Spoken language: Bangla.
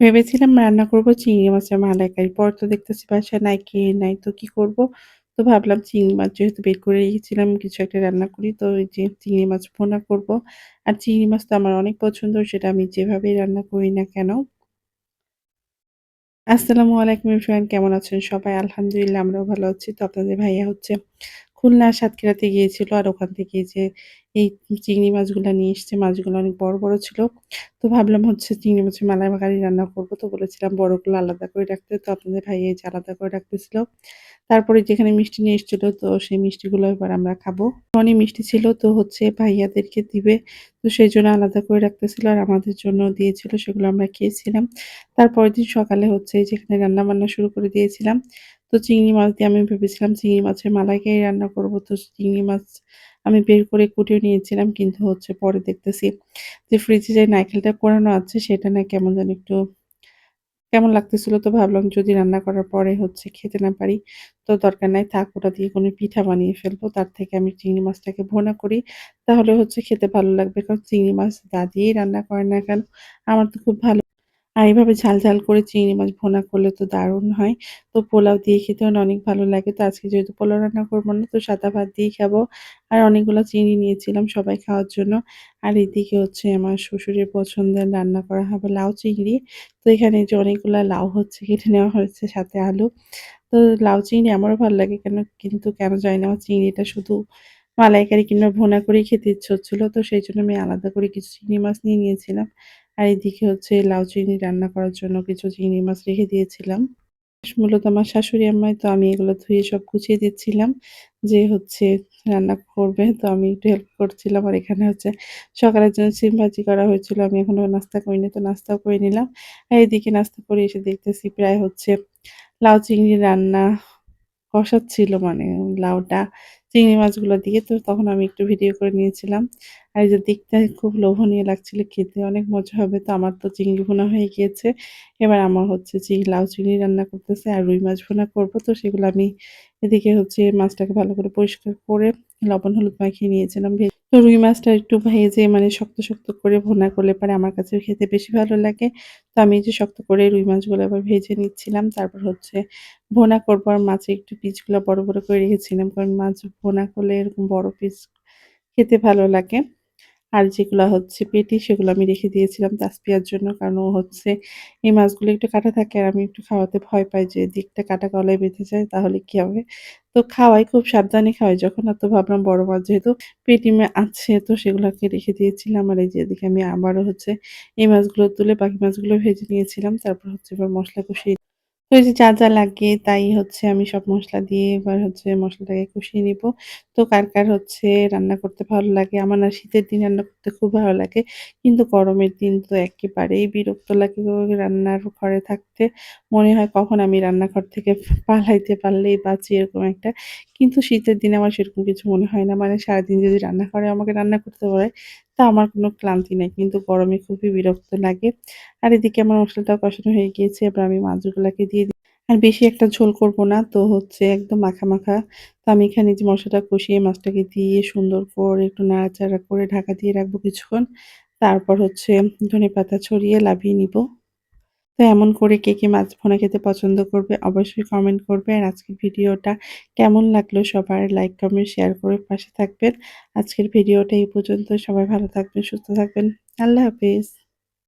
ভেবেছিলাম রান্না করব চিংড়ি মাছের মালাইকারি। পর তো দেখতেছি বাসায় নাই, কে নাই। তো কি করব? তো ভাবলাম চিংড়ি মাছ যেহেতু বের করে রেখেছিলাম কিছু একটা রান্না করি। তো ওই যে চিংড়ি মাছ ভুনা করব। আর চিংড়ি মাছ তো আমার অনেক পছন্দ সেটা আমি যেভাবেই রান্না করি না কেন। আসসালামু আলাইকুম এভরিওয়ান কেমন আছেন সবাই? আলহামদুলিল্লাহ আমরাও ভালো আছি। তো আপনাদের ভাইয়া হচ্ছে খুলনা সাতক্ষীরাতে গিয়েছিল। আর ওখান থেকে যে এই চিংড়ি মাছগুলো নিয়ে এসছে। মাছগুলো অনেক বড়, বড় ছিল। তো ভাবলাম হচ্ছে চিংড়ি মাছের মালাইকারি রান্না করব। তো বলেছিলাম বড়গুলো আলাদা করে রাখতে। তো আপনাদের ভাইয়া এই যে আলাদা করে রাখতেছিল। তারপরে যেখানে মিষ্টি নিয়ে এসেছিল তো সেই মিষ্টিগুলো এবার আমরা খাব। অনেক মিষ্টি ছিল তো হচ্ছে ভাইয়াদেরকে দিবে। তো সেই জন্য আলাদা করে রাখতেছিল আর আমাদের জন্য দিয়েছিল সেগুলো আমরা খেয়েছিলাম। তারপরের দিন সকালে হচ্ছে যেখানে রান্না-বান্না শুরু করে দিয়েছিলাম। তো চিংড়ি মাছ দিয়ে আমি ভেবেছিলাম চিংড়ি মাছের মালাইকারি রান্না করব। তো চিংড়ি মাছ আমি বের করে কুটিয়ে নিয়েছিলাম, কিন্তু হচ্ছে পরে দেখতেছি যে ফ্রিজে যে নারকেলটা কোরানো আছে, সেটা না কেমন যেন একটু কেমন লাগতেছিল। তো ভাবলাম যদি রান্না করার পরে হচ্ছে খেতে না পারি, তো দরকার নাই, থাক ওটা দিয়ে কোনো পিঠা বানিয়ে ফেলব। তার থেকে আমি চিংড়ি মাছটাকে ভুনা করি, তাহলে হচ্ছে খেতে ভালো লাগবে। কারণ চিংড়ি মাছ দা দিয়েই রান্না করে না কেন? আমার তো খুব ভালো আর এভাবে ঝাল, ঝাল করে চিংড়ি মাছ ভোনা করলে তো দারুণ হয়। তো পোলাও দিয়ে খেতে অনেক ভালো লাগে। তো আজকে যেহেতু পোলাও রান্না করব না তো সাদা ভাত দিয়েই খাব। আর অনেকগুলো চিংড়ি নিয়েছিলাম সবাই খাওয়ার জন্য। আর এদিকে হচ্ছে আমার শ্বশুরের পছন্দের রান্না করা হবে লাউ চিংড়ি। তো এখানে যে অনেকগুলা লাউ হচ্ছে কেটে নেওয়া হয়েছে সাথে আলু। তো লাউ চিংড়ি আমারও ভালো লাগে কেন কিন্তু কেন জানি না আমার চিংড়িটা শুধু মালাইকারি কিংবা ভোনা করেই খেতে ইচ্ছে হচ্ছিল তো সেই জন্য আমি আলাদা করে কিছু চিংড়ি মাছ নিয়ে নিয়েছিলাম। আর এদিকে হচ্ছে লাউ চিংড়ি রান্না করার জন্য কিছু চিংড়ি মাছ রেখে দিয়েছিলাম। মূলত আমার শাশুড়ি আম্মাই তো আমি এগুলো ধুয়ে সব গুছিয়ে দিচ্ছিলাম যে হচ্ছে রান্না করবে। তো আমি একটু হেল্প করছিলাম। আর এখানে হচ্ছে সকালের জন্য সিম ভাজি করা হয়েছিল। আমি এখনও নাস্তা করিনি, তো নাস্তাও করে নিলাম। আর এদিকে নাস্তা করে এসে দেখতেছি প্রায় হচ্ছে লাউ চিংড়ি রান্না কষাচ্ছিল মানে লাউটা চিংড়ি মাছগুলো দিয়ে তো তখন আমি একটু ভিডিও করে নিয়েছিলাম। আর যে দেখতে খুব লোভনীয় লাগছিল খেতে অনেক মজা হবে। তো আমার তো চিংড়ি ভুনা হয়ে গিয়েছে। এবার আমার হচ্ছে চি লাউ চিংড়ি রান্না করতেছে আর রুই মাছ ভুনা করব। তো সেগুলো আমি এদিকে হচ্ছে মাছটাকে ভালো করে পরিষ্কার করে লবণ হলুদ মাখিয়ে নিয়েছিলাম। তো রুই মাছটা একটু ভেজে মানে শক্ত, শক্ত করে ভুনা করলে পরে আমার কাছে খেতে বেশি ভালো লাগে। তো আমি যে শক্ত করে রুই মাছগুলো আবার ভেজে নিচ্ছিলাম। তারপর হচ্ছে ভুনা করব আর মাছে একটু পিচগুলো বড়, বড় করে রেখেছিলাম। কারণ মাছ ভুনা করলে এরকম বড় পিস খেতে ভালো লাগে। আর যেগুলো হচ্ছে পেটি, সেগুলো আমি রেখে দিয়েছিলাম তাসপিয়ার জন্য। কারণ হচ্ছে এই মাছগুলো একটু কাটা থাকে আর আমি একটু খাওয়াতে ভয় পাই যে দিকটা কাটা গলায় বেঁধে যায়, তাহলে কি হবে? তো খাওয়াই, খুব সাবধানে খাওয়াই যখন তো ভাবলাম বড় মাছ যেহেতু পেটি মে আছে, তো সেগুলোকে রেখে দিয়েছিলাম। আর এই যে এদিকে আমি আবারও হচ্ছে এই মাছগুলো তুলে বাকি মাছগুলো ভেজে নিয়েছিলাম। তারপর হচ্ছে এবার মশলা কষিয়ে তো যে যা, যা লাগে তাই হচ্ছে আমি সব মশলা দিয়ে এবার হচ্ছে মশলাটাকে কষিয়ে নিব। তো কার, কার হচ্ছে রান্না করতে ভালো লাগে। আমার না শীতের দিন রান্না করতে খুব ভালো লাগে। কিন্তু গরমের দিন তো একেবারেই বিরক্ত লাগে রান্নার ঘরে থাকতে। মনে হয় কখন আমি রান্নাঘর থেকে পালাইতে পারলেই বাঁচি এরকম একটা। কিন্তু শীতের দিনে আমার সেরকম কিছু মনে হয় না। মানে সারাদিন যদি রান্নাঘরে আমাকে রান্না করতে বলে তা আমার কোনো ক্লান্তি নাই। কিন্তু গরমে খুবই বিরক্ত লাগে। আর এদিকে আমার মশলাটা কষানো হয়ে গিয়েছে। এবার আমি মাছগুলোকে দিয়ে দিই। আর বেশি একটা ঝোল করব না। তো হচ্ছে একদম মাখা, মাখা। তো আমি এখানে যে মশলাটা কষিয়ে মাছটাকে দিয়ে সুন্দর করে একটু নাড়াচাড়া করে ঢাকা দিয়ে রাখব কিছুক্ষণ। তারপর হচ্ছে ধনে পাতা ছড়িয়ে লাভিয়ে নিব। তো এমন করে কে, কে মাছ ভোনা খেতে পছন্দ করবে অবশ্যই কমেন্ট করবে। আর আজকের ভিডিওটা কেমন লাগল সবার লাইক, কমেন্ট, শেয়ার করে পাশে থাকবেন। আজকের ভিডিওটা এই পর্যন্ত। সবাই ভালো থাকবেন, সুস্থ থাকবেন। আল্লাহ হাফেজ।